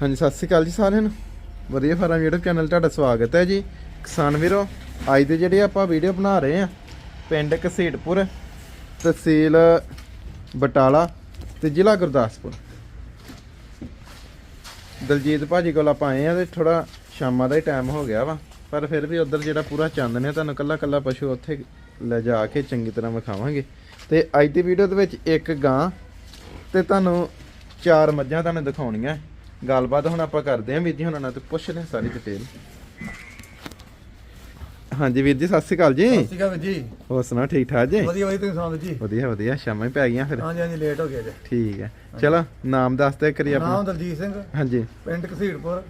ਹਾਂਜੀ, ਸਤਿ ਸ਼੍ਰੀ ਅਕਾਲ ਜੀ ਸਾਰਿਆਂ ਨੂੰ। ਵਧੀਆ ਫਾਰਮ YouTube ਚੈਨਲ ਤੁਹਾਡਾ ਸਵਾਗਤ ਹੈ ਜੀ। ਕਿਸਾਨ ਵੀਰੋ, ਅੱਜ ਦੇ ਜਿਹੜੇ ਆਪਾਂ ਵੀਡੀਓ ਬਣਾ ਰਹੇ ਆ ਪਿੰਡ ਘਸੀਟਪੁਰ ਤਹਿਸੀਲ ਬਟਾਲਾ ਤੇ ਜ਼ਿਲ੍ਹਾ ਗੁਰਦਾਸਪੁਰ। ਦਲਜੀਤ ਭਾਜੀ ਕੋਲ ਆਪਾਂ ਆਏ ਆ ਤੇ ਥੋੜਾ ਸ਼ਾਮਾਂ ਦਾ ਹੀ ਟਾਈਮ ਹੋ ਗਿਆ ਵਾ, ਪਰ ਫਿਰ ਵੀ ਉਧਰ ਜਿਹੜਾ ਪੂਰਾ ਚੰਦ ਨੇ, ਤੁਹਾਨੂੰ ਕੱਲਾ ਕੱਲਾ ਪਸ਼ੂ ਉੱਥੇ ਲੈ ਜਾ ਕੇ ਚੰਗੀ ਤਰ੍ਹਾਂ ਵਿਖਾਵਾਂਗੇ। ਤੇ ਅੱਜ ਦੀ ਵੀਡੀਓ ਦੇ ਵਿੱਚ ਇੱਕ ਗਾਂ ਤੇ ਤੁਹਾਨੂੰ ਚਾਰ ਮੱਝਾਂ ਤੁਹਾਨੂੰ ਦਿਖਾਉਣੀਆਂ। ਗੱਲਬਾਤ ਹੁਣ ਆਪਾਂ ਕਰਦੇ ਆਂ ਵੀਰ ਜੀ ਹੁਣਾਂ ਨਾਲ ਤੇ ਪੁੱਛਦੇ ਹਾਂ ਸਾਰੀ ਡਿਟੇਲ ਹਾਂਜੀ ਵੀਰ ਜੀ ਸਤਿ ਸ਼੍ਰੀ ਅਕਾਲ ਜੀ। ਸਤਿ ਸ਼੍ਰੀ ਅਕਾਲ ਜੀ। ਹੋਰ ਸੁਣਾ ਠੀਕ ਠਾਕ ਜੀ? ਵਧੀਆ ਵਧੀਆ ਤੁਸੀਂ ਸੁਣਾਓ ਜੀ? ਵਧੀਆ ਵਧੀਆ ਸ਼ਾਮਾਂ ਹੀ ਪੈ ਗਈਆਂ ਫਿਰ। ਹਾਂਜੀ ਹਾਂਜੀ ਲੇਟ ਹੋ ਗਿਆ ਜੀ ਠੀਕ ਹੈ। ਚਲੋ ਨਾਮ ਦੱਸ ਦੇ ਕਰੀ ਆਪਣਾ। ਨਾਮ ਦਲਜੀਤ ਸਿੰਘ। ਹਾਂਜੀ। ਪਿੰਡ ਘਸੀੜਪੁਰ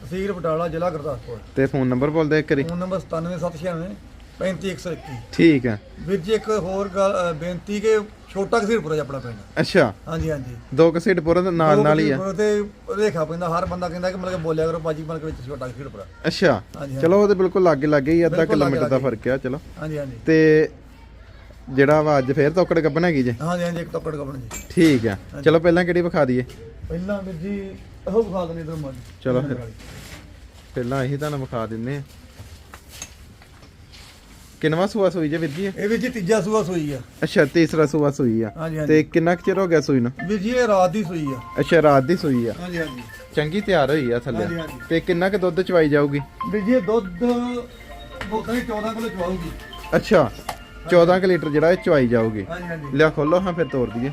ਤਹਿਸੀਲ ਬਟਾਲਾ ਜ਼ਿਲ੍ਹਾ ਗੁਰਦਾਸਪੁਰ। ਤੇ ਫੋਨ ਨੰਬਰ ਬੋਲ ਦੇ ਕਰੀ ਫੋਨ ਨੰਬਰ 97796 35121 ਠੀਕ ਹੈ। ਵੀਰ ਜੀ ਇੱਕ ਹੋਰ ਗੱਲ ਬੇਨਤੀ ਕਿ ਛੋਟਾ ਘਸੀੜਪੁਰ ਆਪਣਾ ਪਿੰਡ। ਅੱਛਾ। ਹਾਂਜੀ ਹਾਂਜੀ। ਦੋ ਕਸੀਟਪੁਰ ਦੇ ਨਾਲ ਨਾਲ ਹੀ ਆ। ਘਸੀੜਪੁਰ ਤੇ ਰੇਖਾ ਪੈਂਦਾ ਹਰ ਬੰਦਾ ਕਹਿੰਦਾ ਕਿ ਮਤਲਬ ਕਿ ਬੋਲਿਆ ਕਰੋ ਬਾਜੀ ਮਤਲਬ ਕਿ ਵਿੱਚ ਛੋਟਾ ਘਸੀੜਪੁਰ। ਅੱਛਾ। ਹਾਂਜੀ, ਚਲੋ ਉਹਦੇ ਬਿਲਕੁਲ ਲਾਗੇ ਲਾਗੇ ਹੀ ਅੱਧਾ ਬਿਲਕੁਲ ਕਿਲੋਮੀਟਰ ਦਾ ਫ਼ਰਕ ਆ ਚਲੋ। ਹਾਂਜੀ ਹਾਂਜੀ। ਤੇ ਜਿਹੜਾ ਵਾ ਅੱਜ ਫੇਰ ਤੋਕੜ ਗੱਬਣ ਹੈਗੀ ਜੇ? ਹਾਂਜੀ ਹਾਂਜੀ ਇੱਕ ਟੱਕੜ ਕਪਣ ਜੀ। ਠੀਕ ਆ। ਚਲੋ ਪਹਿਲਾਂ ਕਿਹੜੀ ਵਿਖਾ ਦਈਏ? ਪਹਿਲਾਂ ਵੀਰ ਜੀ ਉਹ ਵਿਖਾ ਦਨੇ ਇਧਰ ਮਨ ਚਲੋ ਫਿਰ। ਪਹਿਲਾਂ ਇਹੀ ਤੁਹਾਨੂੰ ਵਿਖਾ ਦਿੰਨੇ ਆ ਕਿੰਨਵਾ ਸੂਆ ਸੂਈ ਜੇ ਵੀਰ ਜੀ? ਇਹ? ਇਹ ਵੀਰ ਜੀ ਤੀਜਾ ਸੂਆ ਸੂਈ ਆ। ਅੱਛਾ ਤੀਸਰਾ ਸੂਆ ਸੂਈ ਆ। ਹਾਂਜੀ ਹਾਂਜੀ। ਤੇ ਕਿੰਨਾ ਕੁ ਚਿਰ ਹੋ ਗਿਆ ਸੂਈ ਨੂੰ? ਵੀਰ ਜੀ ਇਹ ਰਾਤ ਦੀ ਸੂਈ ਆ। ਅੱਛਾ ਰਾਤ ਦੀ ਸੂਈ ਆ। ਹਾਂਜੀ ਹਾਂਜੀ। ਚੰਗੀ ਤਿਆਰ ਹੋਈ ਆ ਥੱਲੇ। ਹਾਂਜੀ। ਤੇ ਕਿੰਨਾ ਕੁ ਦੁੱਧ ਚਵਾਈ ਜਾਊਗੀ? ਵੀਰ ਜੀ ਇਹ ਦੁੱਧ ਬੋਤਲ 14 ਕਿਲੋ ਚਵਾਉਗੀ ਅੱਛਾ 14 ਕੁ ਲੀਟਰ ਜਿਹੜਾ ਇਹ ਚਵਾਈ ਜਾਊਗੀ। ਹਾਂਜੀ ਹਾਂਜੀ। ਲਿਆ ਖੋਲੋ ਹਾਂ ਫਿਰ ਤੋੜ ਦਈਏ।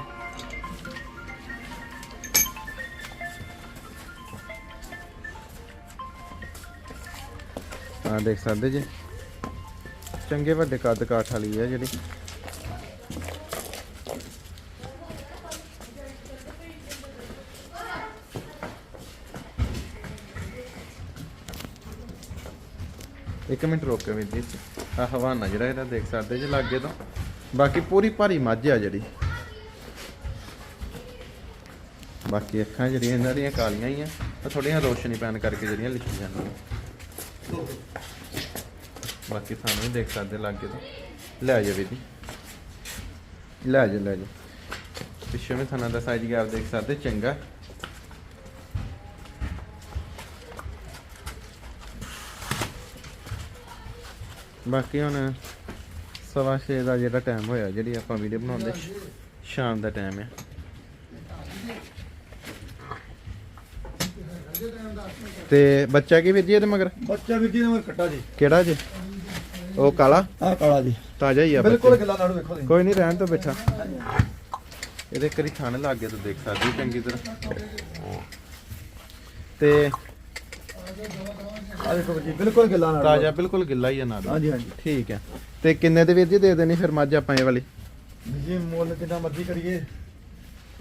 ਆ ਦੇਖ ਸਕਦੇ ਜੀ? ਚੰਗੇ ਵੱਡੇ ਕੱਦ ਕਾਠ ਵਾਲੀ ਆ ਜਿਹੜੀ। ਇੱਕ ਮਿੰਟ ਰੋਕ ਕੇ ਵੀਰ ਜੀ ਆ ਹਵਾਨਾ ਜਿਹੜਾ ਇਹਦਾ ਦੇਖ ਸਕਦੇ ਜੇ ਲਾਗੇ ਤੋਂ। ਬਾਕੀ ਪੂਰੀ ਭਾਰੀ ਮੱਝ ਆ ਜਿਹੜੀ। ਬਾਕੀ ਅੱਖਾਂ ਜਿਹੜੀਆਂ ਇਹਨਾਂ ਦੀਆਂ ਕਾਲੀਆਂ ਹੀ ਆ। ਥੋੜੀਆਂ ਰੋਸ਼ਨੀ ਪੈਣ ਕਰਕੇ ਜਿਹੜੀਆਂ ਲਿਖੀ ਜਾਂਦੀਆਂ। ਬਾਕੀ ਸਾਨੂੰ ਵੀ ਦੇਖ ਸਕਦੇ ਲਾਗੇ ਤੋਂ। ਲੈ ਜਾ ਜੀ। ਲੈ ਜਾ ਲੈ ਜਾ ਪਿੱਛੇ ਵੀ ਥਾਣਾ ਦਾ ਸਾਈਜ਼ ਗਿਆ ਦੇਖ ਸਕਦੇ ਚੰਗਾ। ਬਾਕੀ ਹੁਣ ਸਵਾ ਛੇ ਦਾ ਜਿਹੜਾ ਟਾਈਮ ਹੋਇਆ ਜਿਹੜੀ ਆਪਾਂ ਵੀਡੀਓ ਬਣਾਉਂਦੇ ਸ਼ਾਮ ਦਾ ਟਾਈਮ ਹੈ ਤੇ ਬੱਚਾ ਕੀ ਵੀਰ ਜੀ ਇਹਦੇ ਮਗਰ? ਬੱਚਾ ਵੀਰ ਜੀ ਨੇ ਮੇਰੇ ਕੱਟਾ ਜੀ। ਕਿਹੜਾ ਜੀ? ਉਹ ਕਾਲਾ? ਆਹ ਕਾਲਾ ਜੀ। ਤਾਜ਼ਾ ਹੀ ਆ ਬਿਲਕੁਲ ਗੱਲਾਂ ਨਾੜੂ ਵੇਖੋ ਤੁਸੀਂ। ਕੋਈ ਨਹੀਂ ਰਹਿਣ ਤੋਂ ਬੈਠਾ ਇਹਦੇ ਕਰੀ ਥਣ ਲੱਗ ਗਿਆ ਤੂੰ ਦੇਖ ਸਕਦੀ ਹੈ ਚੰਗੀ ਤਰ੍ਹਾਂ। ਤੇ ਜੀ ਬਿਲਕੁਲ ਗੱਲਾਂ ਨਾੜੂ ਤਾਜ਼ਾ ਬਿਲਕੁਲ ਗਿੱਲਾ ਹੀ ਆ ਨਾਲ ਹਾਂਜੀ ਹਾਂਜੀ। ਠੀਕ ਹੈ ਤੇ ਕਿੰਨੇ ਦੇ ਵੀਰ ਜੀ ਦੇ ਦੇਣੀ ਫਿਰ ਮੱਝ ਆਪਾਂ ਇਹ ਵਾਲੀ? ਜੀ ਮੁੱਲ ਕਿੰਨਾ ਮਰਜ਼ੀ ਕਰੀਏ।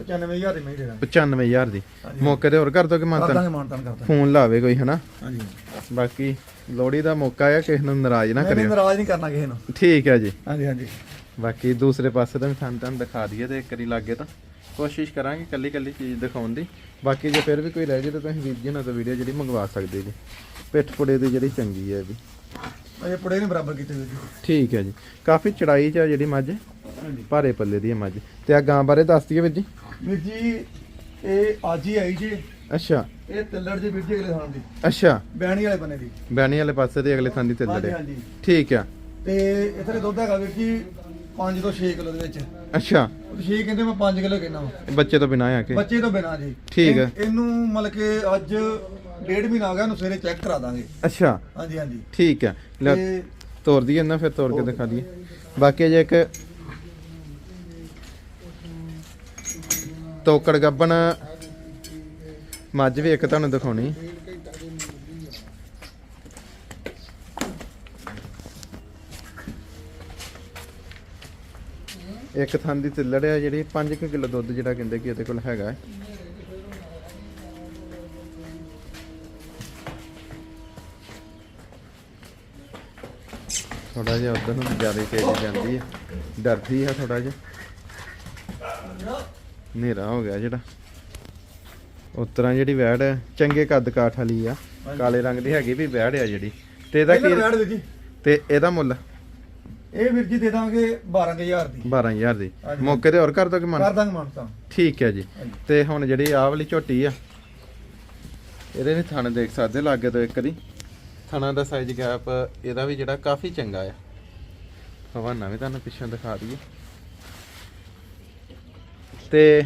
95000 ਦੀ ਮੈਂ ਹੀ ਦੇ ਦਾਂਗੇ। 95000 ਦੀ। ਮੌਕੇ ਤੇ ਹੋਰ ਕਰ ਦੋ ਕਿ ਮਾਨਤਾਨ? ਫੋਨ ਲਾਵੇ ਕੋਈ ਹਨਾ? ਹਾਂਜੀ। ਬਾਕੀ ਲੋੜੀ ਦਾ ਮੌਕਾ ਆ ਕਿਸੇ ਨੂੰ ਨਾਰਾਜ਼ ਨਾ ਕਰਿਓ। ਨਾਰਾਜ਼ ਨਹੀਂ ਕਰਨਾ ਕਿਸੇ ਨੂੰ। ਠੀਕ ਹੈ ਜੀ। ਹਾਂਜੀ ਹਾਂਜੀ। ਬਾਕੀ ਦੂਸਰੇ ਪਾਸੇ ਦਾ ਵੀ ਤੁਹਾਨੂੰ ਤੁਹਾਨੂੰ ਦਿਖਾ ਦਈਏ ਤੇ ਇੱਕ ਵਾਰੀ ਲੱਗੇ ਤਾਂ ਕੋਸ਼ਿਸ਼ ਕਰਾਂਗੇ ਕੱਲੀ ਕੱਲੀ ਚੀਜ਼ ਦਿਖਾਉਣ ਦੀ। ਬਾਕੀ ਜੇ ਫਿਰ ਵੀ ਕੋਈ ਰਹਿ ਜੇ ਤਾਂ ਤੁਸੀਂ ਵੀਰ ਜੀ ਨਾਲ ਤਾਂ ਵੀਡੀਓ ਜਿਹੜੀ ਮੰਗਵਾ ਸਕਦੇ ਜੀ। ਪਿੱਠ ਪੁੜੇ ਦੀ ਜਿਹੜੀ ਚੰਗੀ ਹੈ ਵੀ। ਇਹ ਪੁੜੇ ਨਹੀਂ ਬਰਾਬਰ ਕੀਤੇ ਵੀਰ ਜੀ। ਠੀਕ ਹੈ ਜੀ। ਕਾਫੀ ਚੜਾਈ ਚ ਆ ਜਿਹੜੀ ਮੱਝ। ਹਾਂਜੀ। ਭਾਰੇ ਪੱਲੇ ਦੀ ਹੈ ਮੱਝ। ਤੇ ਆ ਗਾਂ ਬਾਰੇ ਦੱਸ ਦਈਏ ਵੀਰ ਜੀ। ਵੀਰ ਜੀ ਇਹ ਅੱਜ ਹੀ ਆਈ ਜੀ। ਅੱਛਾ। ਇਹ ਤਿੱਲੜ ਜੀ ਵੀਰ ਜੀ ਅਗਲੇ ਥਾਂ ਦੀ। ਅੱਛਾ। ਬੈਣੀ ਵਾਲੇ ਬੰਨੇ ਦੀ। ਬੈਣੀ ਵਾਲੇ ਪਾਸੇ ਤੇ ਅਗਲੇ ਥਾਂ ਦੀ ਤੇ ਹਾਂਜੀ ਲੜੇ ਹਾਂਜੀ। ਠੀਕ ਆ। ਤੇ ਇਥੇ ਦੁੱਧ ਹੈਗਾ ਵੀਰ ਜੀ 5 ਤੋਂ 6 ਕਿਲੋ ਦੇ ਵਿੱਚ। ਅੱਛਾ। 6 ਕਹਿੰਦੇ ਮੈਂ 5 ਕਿਲੋ ਕਹਿੰਦਾ ਵਾਂ। ਬੱਚੇ ਤੋਂ ਬਿਨਾਂ ਆ ਕੇ। ਬੱਚੇ ਤੋਂ ਬਿਨਾ ਜੀ। ਠੀਕ ਹੈ। ਇਹ- ਇਹਨੂੰ ਮਤਲਬ ਕਿ ਅੱਜ ਡੇਢ ਮਹੀਨਾ ਹੋ ਗਿਆ ਇਹਨੂੰ ਸਵੇਰੇ ਚੈੱਕ ਕਰਾ ਦਾਂਗੇ। ਅੱਛਾ। ਹਾਂਜੀ ਹਾਂਜੀ। ਠੀਕ ਹੈ ਲੈ ਤੋੜ ਦਈਏ ਨਾ ਫਿਰ ਤੋੜ ਕੇ ਦਿਖਾ ਦਈਏ। ਬਾਕੀ ਜੇ ਇੱਕ ਤੋਕੜ ਗੱਬਣ ਮੱਝ ਵੀ ਇੱਕ ਤੁਹਾਨੂੰ ਦਿਖਾਉਣੀ। ਇੱਕ ਥਾਂ ਦੀ ਤਿੱਲੜ ਆ ਜਿਹੜੀ 5 ਕਿਲੋ ਦੁੱਧ ਜਿਹੜਾ ਕਹਿੰਦੇ ਕਿ ਇਹਦੇ ਕੋਲ ਹੈਗਾ। ਥੋੜਾ ਜਿਹਾ ਉਧਰ ਨੂੰ ਜ਼ਿਆਦਾ ਤੇਜ਼ ਜਾਂਦੀ ਹੈ। ਡਰਦੀ ਹੈ ਥੋੜਾ ਜਿਹਾ। ਹਨੇਰਾ ਹੋ ਗਿਆ ਜਿਹੜਾ। ਉਸ ਤਰ੍ਹਾਂ ਜਿਹੜੀ ਵੈੜ ਹੈ ਚੰਗੇ ਕੱਦ ਕਾਠ ਵਾਲੀ ਆ ਕਾਲੇ ਰੰਗ ਦੀ ਹੈਗੀ ਵੀ ਵੈੜ ਆ ਜਿਹੜੀ। ਤੇ ਇਹਦਾ ਕੀ ਜੀ। ਤੇ ਇਹਦਾ ਮੁੱਲ? ਇਹ ਵੀਰ ਜੀ ਦੇ ਦਾਂਗੇ 12000 ਦੀ। 12000 ਦੀ। ਮੌਕੇ ਤੇ ਹੋਰ ਕਰ ਦੋ ਕਿ ਕਰ ਮਨ ਦਾਂਗੇ ਮਾਨਤਾ ਠੀਕ ਹੈ ਜੀ। ਤੇ ਹੁਣ ਜਿਹੜੀ ਆਹ ਵਾਲੀ ਝੋਟੀ ਆ ਇਹਦੇ ਵੀ ਥਣ ਦੇਖ ਸਕਦੇ ਲਾਗੇ ਤੋਂ ਇੱਕ ਵਾਰੀ ਥਣਾ ਦਾ ਸਾਈਜ਼ ਗੈਪ ਇਹਦਾ ਵੀ ਜਿਹੜਾ ਕਾਫੀ ਚੰਗਾ ਆ। ਹਵਾਨਾ ਵੀ ਤੁਹਾਨੂੰ ਪਿੱਛੋਂ ਦਿਖਾ ਦਈਏ। ਤੇ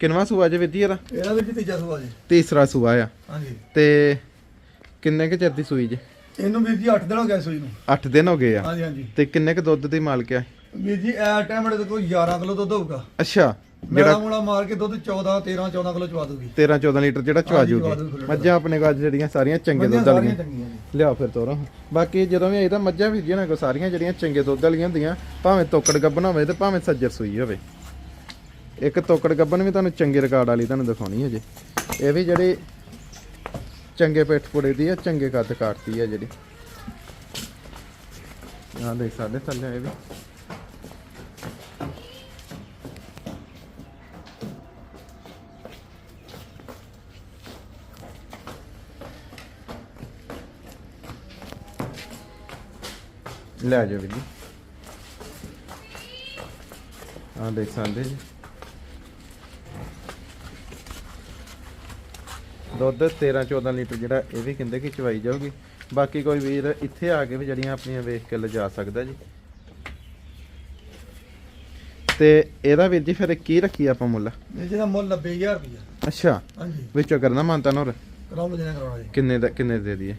ਕਿੰਨਵਾ ਸੂਆ ਜੇ ਵਿੱਦੀ ਇਹਦਾ? ਇਹਦਾ ਜੀ ਤੀਜਾ ਸੂਆ ਜੀ। ਤੀਸਰਾ ਸੂਆ ਆ। ਹਾਂਜੀ। ਤੇ ਕਿੰਨੇ ਕੁ ਚਿਰ ਦੀ ਸੂਈ ਜੇ? ਇਹਨੂੰ ਵੀਰ ਜੀ 8 ਦਿਨ ਹੋ ਗਏ ਸੂਈ ਨੂੰ। 8 ਦਿਨ ਹੋ ਗਏ ਆ। ਹਾਂਜੀ ਹਾਂਜੀ। ਤੇ ਕਿੰਨੇ ਕੁ ਦੁੱਧ ਦੀ ਮਾਲਕ ਆ? ਵੀਰ ਜੀ ਐ ਟਾਈਮ ਦੇ ਕੋਈ 11 ਕਿਲੋ ਦੁੱਧ ਹੋਊਗਾ। ਅੱਛਾ ਮੇਰਾ ਮੂਲਾ ਮਾਰ ਕੇ ਦੁੱਧ 14 13 14 ਕਿਲੋ ਚਵਾ ਦੂਗੀ 13 14 ਲੀਟਰ ਜਿਹੜਾ ਚਵਾ ਜੂਗੀ। ਮੱਝਾਂ ਆਪਣੇ ਕੋਲ ਜਿਹੜੀਆਂ ਸਾਰੀਆਂ ਚੰਗੇ ਦੁੱਧ ਵਾਲੀਆਂ। ਲਿਆ ਫਿਰ ਤੋਰਾ। ਬਾਕੀ ਜਦੋਂ ਵੀ ਆਈ ਤਾਂ ਮੱਝਾਂ ਵੀ ਜਿਹਨਾਂ ਕੋ ਸਾਰੀਆਂ ਜਿਹੜੀਆਂ ਚੰਗੇ ਦੁੱਧ ਵਾਲੀਆਂ ਹੁੰਦੀਆਂ ਭਾਵੇਂ ਤੋਕੜ ਗੱਬਨ ਹੋਵੇ ਤੇ ਭਾਵੇਂ ਸੱਜਰ ਸੂਈ ਹੋਵੇ। ਇੱਕ ਤੋਕੜ ਗੱਬਨ ਵੀ ਤੁਹਾਨੂੰ ਚੰਗੇ ਰਿਕਾਰਡ ਵਾਲੀ ਤੁਹਾਨੂੰ ਦਿਖਾਉਣੀ ਹੈ ਜੀ। ਇਹ ਵੀ ਜਿਹੜੀ ਚੰਗੇ ਪਿੱਠ ਪੁੜੇ ਦੀ ਆ, ਚੰਗੇ ਕੱਦ ਕਾਟਦੀ ਆ ਜਿਹੜੀ। ਆਹ ਦੇਖ ਸਾਡੇ ਥੱਲੇ ਇਹ ਵੀ। ਲੈ ਜਾਓ ਵੀ ਜੀ। ਦੇਖ ਸਕਦੇ ਜੀ। ਦੁੱਧ 13 14 ਲੀਟਰ ਜਿਹੜਾ ਇਹ ਵੀ ਕਹਿੰਦੇ ਕਿ ਚਵਾਈ ਜਾਊਗੀ। ਬਾਕੀ ਕੋਈ ਵੀਰ ਇੱਥੇ ਆ ਕੇ ਵੀ ਜਿਹੜੀਆਂ ਆਪਣੀਆਂ ਵੇਖ ਕੇ ਲਿਜਾ ਸਕਦਾ ਜੀ। ਤੇ ਇਹਦਾ ਵੀਰ ਜੀ ਫਿਰ ਕੀ ਰੱਖੀ ਆਪਾਂ ਮੁੱਲ? ਜਿਹਦਾ ਮੁੱਲ 90000 ਰੁਪਇਆ ਅੱਛਾ ਹਾਂਜੀ। ਵਿੱਚੋਂ ਕਰਨਾ ਮੰਨਤਾ ਨੋਰ? ਕਰਾਉ ਲੋ ਕਰਾਉਣਾ ਜੀ। ਕਿੰਨੇ ਦਾ ਕਿੰਨੇ ਦੇ ਦਈਏ?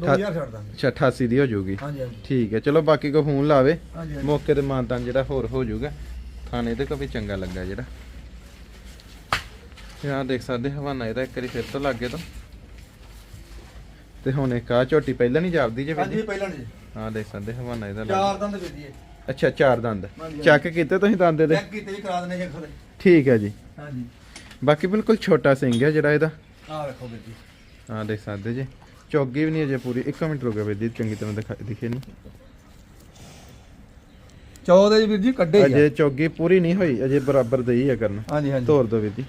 2000 ਛੱਡ ਦਾਂਗੇ। ਅੱਛਾ 88 ਦੀ ਹੋ ਜਾਊਗੀ। ਹਾਂਜੀ ਹਾਂਜੀ। ਠੀਕ ਹੈ ਚਲੋ ਬਾਕੀ ਕੋ ਫੋਨ ਲਾਵੇ। ਹਾਂਜੀ। ਮੌਕੇ ਤੇ ਮਾਨਤਾਨ ਜਿਹੜਾ ਹੋਰ ਹੋ ਜਾਊਗਾ। ਥਾਣੇ ਦੇ ਕੋ ਵੀ ਚੰਗਾ ਲੱਗਾ ਜਿਹੜਾ। ਯਾਰ ਦੇਖ ਸਕਦੇ ਹਵਾਨਾ ਇਹਦਾ ਇੱਕ ਵਾਰੀ ਫਿਰ ਤੋਂ ਲੱਗੇ ਤੋਂ। ਤੇ ਹੁਣ ਇੱਕ ਆ ਝੋਟੀ ਪਹਿਲਾਂ ਨਹੀਂ ਜਾਪਦੀ ਜੇ ਹਾਂਜੀ ਪਹਿਲਾਂ ਜੀ। ਹਾਂ ਦੇਖ ਸਕਦੇ ਹਵਾਨਾ ਇਹਦਾ ਚਾਰ ਲੱਗ। ਦੰਦ ਵੀਰ ਜੀ ਅੱਛਾ ਚਾਰ ਦੰਦ। ਹਾਂਜੀ, ਚੱਕ ਕੀਤੇ ਤੁਸੀਂ ਦੰਦ ਦੇ ਚੈੱਕ ਕੀਤੇ ਵੀ ਕਰਾ ਦਨੇ ਜੀ ਖਲੇ ਠੀਕ ਹੈ ਜੀ। ਹਾਂਜੀ। ਬਾਕੀ ਬਿਲਕੁਲ ਛੋਟਾ ਸਿੰਘ ਹੈ ਜਿਹੜਾ ਇਹਦਾ। ਆਹ ਵੇਖੋ ਵੀਰ ਜੀ। ਹਾਂ ਦੇਖ ਸਕਦੇ ਜੀ। ਚੌਗੀ ਵੀ ਨਹੀਂ ਅਜੇ ਪੂਰੀ। 1 ਮਿੰਟ ਰੁਕੋ ਜੀ ਚੰਗੀ ਤਰ੍ਹਾਂ ਦਿਖਾ ਦਿਖੇ ਨਹੀਂ ਚੌਦੇ ਜੀ ਵੀਰ ਜੀ ਕੱਢੇ ਹੀ ਅਜੇ। ਚੌਗੀ ਪੂਰੀ ਨਹੀਂ ਹੋਈ ਅਜੇ ਬਰਾਬਰ ਦੇ ਹੀ ਆ ਕਰਨ। ਹਾਂਜੀ ਹਾਂਜੀ। ਤੋਰ ਦੋ ਜੀ।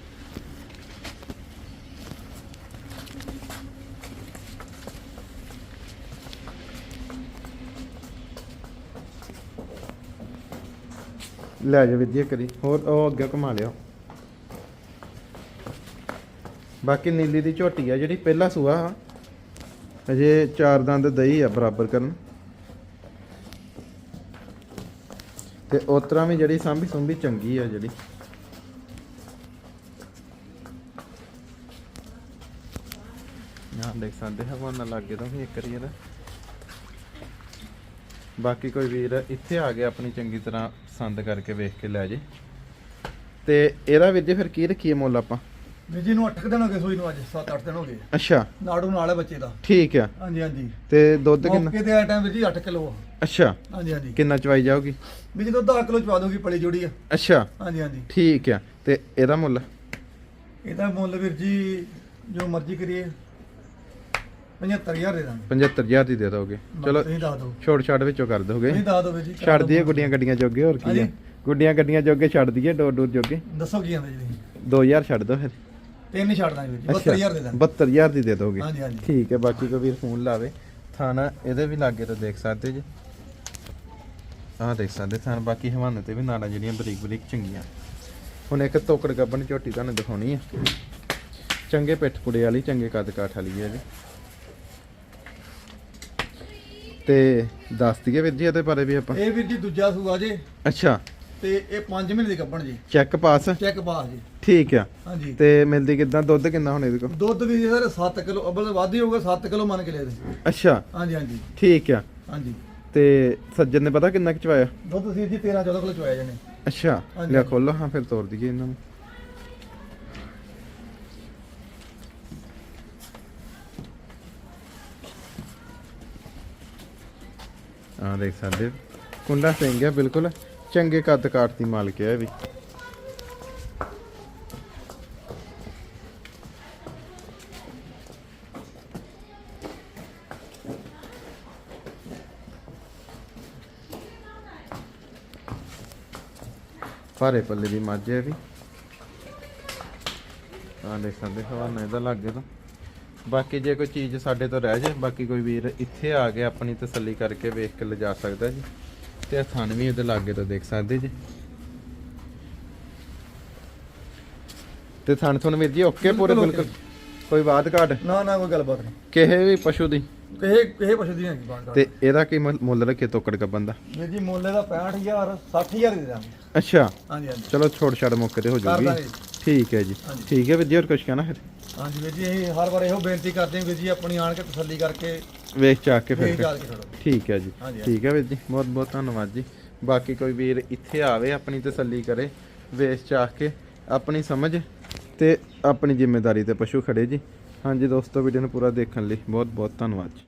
ਲੈ ਜਾ ਵੀਰ ਜੀ ਕਰੀ ਹੋਰ ਉਹ ਅੱਗੇ ਘੁਮਾ ਲਿਓ। ਬਾਕੀ ਨੀਲੀ ਦੀ ਝੋਟੀ ਆ ਜਿਹੜੀ ਪਹਿਲਾ ਸੂਆ ਆ। ਅਜੇ ਚਾਰ ਦੰਦ ਦਹੀਂ ਆ ਬਰਾਬਰ ਕਰਨ। ਤੇ ਉਤਰਾ ਵੀ ਜਿਹੜੀ ਸਾਂਭੀ ਸੁੰਭੀ ਚੰਗੀ ਆ ਜਿਹੜੀ। ਆਹ ਦੇਖ ਸਕਦੇ ਹਵਾਨਾ ਲੱਗੇ ਤਾਂ ਵੀ ਇੱਕ ਵਾਰੀ ਇਹਦਾ। ਬਾਕੀ ਕੋਈ ਵੀਰ ਇੱਥੇ ਆ ਗਿਆ ਆਪਣੀ ਚੰਗੀ ਤਰ੍ਹਾਂ। ਪਸੰਦ ਕਰਕੇ ਵੇਖ ਕੇ ਲੈ ਜੇ। ਤੇ ਇਹਦਾ ਵੀਰ ਜੀ ਫਿਰ ਕੀ ਰੱਖੀਏ ਮੁੱਲ ਆਪਾਂ? ਵੀਰ ਜੀ ਨੂੰ 8 ਦਿਨ ਹੋ ਗਏ ਸੂਈ ਨੂੰ ਅੱਜ 7-8 ਦਿਨ ਹੋ ਗਏ। ਅੱਛਾ। ਨਾੜੂ ਨਾਲ ਹੈ ਬੱਚੇ ਦਾ। ਠੀਕ ਆ। ਹਾਂਜੀ ਹਾਂਜੀ। ਤੇ ਦੁੱਧ ਕਿੰਨਾ? ਮੌਕੇ ਤੇ ਆ ਟਾਈਮ ਵੀਰ ਜੀ 8 ਕਿਲੋ ਅੱਛਾ। ਹਾਂਜੀ ਹਾਂਜੀ। ਕਿੰਨਾ ਚਵਾਈ ਜਾਊਗੀ? ਵੀਰ ਜੀ ਦੁੱਧ 10 ਕਿਲੋ ਚਵਾ ਦੋਗੀ ਪਲੀ ਜੋੜੀ ਆ। ਅੱਛਾ। ਹਾਂਜੀ ਹਾਂਜੀ। ਠੀਕ ਆ। ਤੇ ਇਹਦਾ ਮੁੱਲ? ਇਹਦਾ ਮੁੱਲ ਵੀਰ ਜੀ ਜੋ ਮਰਜ਼ੀ ਕਰੀਏ। 75000 ਦੇ ਦਾਂਗੇ। 75000 ਦੀ ਦੇ ਦੋਗੇ। ਚਲੋ ਤੁਸੀਂ ਦੱਸ ਦਿਓ। ਛੋੜ ਛਾੜ ਵਿੱਚੋਂ ਕਰ ਦੋਗੇ। ਤੁਸੀਂ ਦੱਸ ਦਿਓ ਵੀਰ ਜੀ ਛੱਡ ਦਈਏ। ਗੁੱਡੀਆਂ ਗੱਡੀਆਂ ਜੋਗੇ ਹੋਰ ਕੀ ਹਾਂਜੀ। ਗੁੱਡੀਆਂ ਗੱਡੀਆਂ ਜੋਗੇ ਛੱਡ ਦਈਏ ਡੋਰ ਡੋਰ ਜੋਗੇ? ਦੱਸੋ ਕੀ ਆਂਦੇ ਜੀ ਤੁਸੀਂ? 2000 ਛੱਡ ਦੋ ਫਿਰ। ਤਿੰਨ ਹੀ ਛੱਡ ਦਾਂਗੇ ਵੀਰ ਜੀ 72000 ਦੇ ਦਾਂਗੇ। 72000 ਦੀ ਦੇ ਦੋਗੇ। ਹਾਂਜੀ ਹਾਂਜੀ। ਠੀਕ ਹੈ ਬਾਕੀ ਕੋਈ ਵੀਰ ਫੋਨ ਲਾਵੇ। ਥਾਣਾ ਇਹਦੇ ਵੀ ਲਾਗੇ ਤਾਂ ਦੇਖ ਸਕਦੇ ਜੀ। ਆਹ ਦੇਖ ਸਕਦੇ ਥਾਣ ਬਾਕੀ ਹਵਾਨੇ ਤੇ ਵੀ ਨਾੜਾਂ ਜਿਹੜੀਆਂ ਬਰੀਕ ਬਰੀਕ ਚੰਗੀਆਂ। ਹੁਣ ਇੱਕ ਤੋਕੜ ਗੱਬਨ ਝੋਟੀ ਤੁਹਾਨੂੰ ਦਿਖਾਉਣੀ ਆ। ਚੰਗੇ ਪਿੱਠ ਪੁੜੇ ਵਾਲੀ ਚੰਗੇ ਕੱਦ ਕਾਠ ਵਾਲੀ ਹੈ ਜੀ। ਤੇ ਦੱਸ ਦਈਏ ਵੀਰ ਜੀ ਇਹਦੇ ਬਾਰੇ ਵੀ ਆਪਾਂ। ਇਹ ਵੀਰ ਜੀ ਦੂਜਾ ਸੂਆ ਜੇ। ਅੱਛਾ। ਤੇ ਇਹ 5 ਮਹੀਨੇ ਦੀ ਕੱਪਣ ਜੀ। ਚੈੱਕ ਪਾਸ? ਚੈੱਕ ਬਾਸ ਜੀ। ਠੀਕ ਆ। ਹਾਂਜੀ। ਤੇ ਮਿਲਦੀ ਕਿਦਾਂ? ਦੁੱਧ ਕਿੰਨਾ ਹੁਣ ਇਹਦੇ ਕੋਲ? ਦੁੱਧ ਵੀ ਜੀ ਸਰ 7 ਕਿਲੋ ਅਬਲ ਵੱਧ ਹੀ ਹੋਊਗਾ 7 ਕਿਲੋ ਮੰਨ ਕੇ ਲੈ ਦੇ ਅੱਛਾ। ਹਾਂਜੀ ਹਾਂਜੀ। ਠੀਕ ਆ। ਹਾਂਜੀ। ਤੇ ਸੱਜਣ ਨੇ ਪਤਾ ਕਿੰਨਾ ਕੁ ਚਵਾਇਆ ਦੁੱਧ ਸੀ ਜੀ 13 14 ਕਿਲੋ ਚੁਆਇਆ ਜਣੇ। ਅੱਛਾ। ਲਿਆ ਖੋਲੋ ਹਾਂ ਫਿਰ ਤੋੜ ਦਈਏ ਇਹਨਾਂ ਨੂੰ। ਆ ਦੇਖ ਸਕਦੇ ਕੁੰਡਾ ਸਿੰਘ ਹੈ, ਬਿਲਕੁਲ। ਚੰਗੇ ਕੱਦ ਕਾਟ ਦੀ ਮਾਲਕ ਹੈ ਵੀ। ਭਾਰੇ ਪੱਲੇ ਦੀ ਮੱਝ ਹੈ ਵੀ। ਆ ਦੇਖ ਸਕਦੇ ਹਵਾਨਾ ਇਹਦਾ ਲੱਗੇ ਤਾਂ। ਬਾਕੀ ਜੇ ਕੋਈ ਚੀਜ਼ ਸਾਡੇ ਤੋਂ ਰਹਿ ਜਾਏ ਬਾਕੀ ਕੋਈ ਵੀਰ ਇੱਥੇ ਆ ਕੇ ਆਪਣੀ ਤਸੱਲੀ ਕਰਕੇ ਵੇਖ ਕੇ ਲਿਜਾ ਸਕਦਾ ਜੀ। ਤੇ ਥਣ ਵੀ ਇਹਦੇ ਲਾਗੇ ਤੋਂ ਦੇਖ ਸਕਦੇ ਜੀ। ਤੇ ਥਣ ਥਣ ਵੀਰ ਜੀ ਓਕੇ ਪੂਰੇ ਬਿਲਕੁਲ ਕੋਈ ਬਾਤ ਘਾਟ? ਨਾ ਨਾ ਕੋਈ ਗੱਲਬਾਤ ਨਹੀਂ। ਕਿਸੇ ਵੀ ਪਸ਼ੂ ਦੀ? ਕਿਸੇ ਕਿਸੇ ਪਸ਼ੂ ਦੀ ਨਹੀਂ ਬਾਤ ਤੇ ਇਹਦਾ ਕੀ ਮੁੱਲ- ਰੱਖੇ ਤੋਕੜ ਕੱਬਨ ਦਾ? ਵੀਰ ਜੀ ਮੁੱਲੇ ਦਾ 65000 60000 ਦੇ ਦਾਂਗੇ। ਅੱਛਾ। ਹਾਂਜੀ ਹਾਂਜੀ। ਚਲੋ ਛੋੜ ਛੜ ਮੌਕੇ ਤੇ ਹੋ ਜੂਗੀ ਜੀ। ਠੀਕ ਹੈ ਜੀ। ਠੀਕ ਹੈ ਵੀਰ ਜੀ ਹੋਰ ਕੁਝ ਕਹਿਣਾ ਫਿਰ? ਹਾਂਜੀ ਵੀਰ ਜੀ ਅਸੀਂ ਹਰ ਵਾਰ ਇਹੋ ਬੇਨਤੀ ਕਰਦੇ ਹਾਂ ਵੀਰ ਜੀ ਆਪਣੀ ਆਣ ਕੇ ਤਸੱਲੀ ਕਰਕੇ ਵੇਖ ਚਾਕ ਕੇ ਫੇਰ ਜਾ ਕੇ ਠੀਕ ਹੈ ਜੀ ਹਾਂਜੀ। ਠੀਕ ਹੈ ਵੀਰ ਜੀ ਬਹੁਤ ਬਹੁਤ ਧੰਨਵਾਦ ਜੀ। ਬਾਕੀ ਕੋਈ ਵੀਰ ਇੱਥੇ ਆਵੇ ਆਪਣੀ ਤਸੱਲੀ ਕਰੇ ਵੇਚ ਚਾਖ ਕੇ ਆਪਣੀ ਸਮਝ ਤੇ ਆਪਣੀ ਜ਼ਿੰਮੇਵਾਰੀ ਤੇ ਪਸ਼ੂ ਖੜੇ ਜੀ। ਹਾਂਜੀ ਦੋਸਤੋ ਵੀਡੀਓ ਨੂੰ ਪੂਰਾ ਦੇਖਣ ਲਈ ਬਹੁਤ ਬਹੁਤ ਧੰਨਵਾਦ ਜੀ।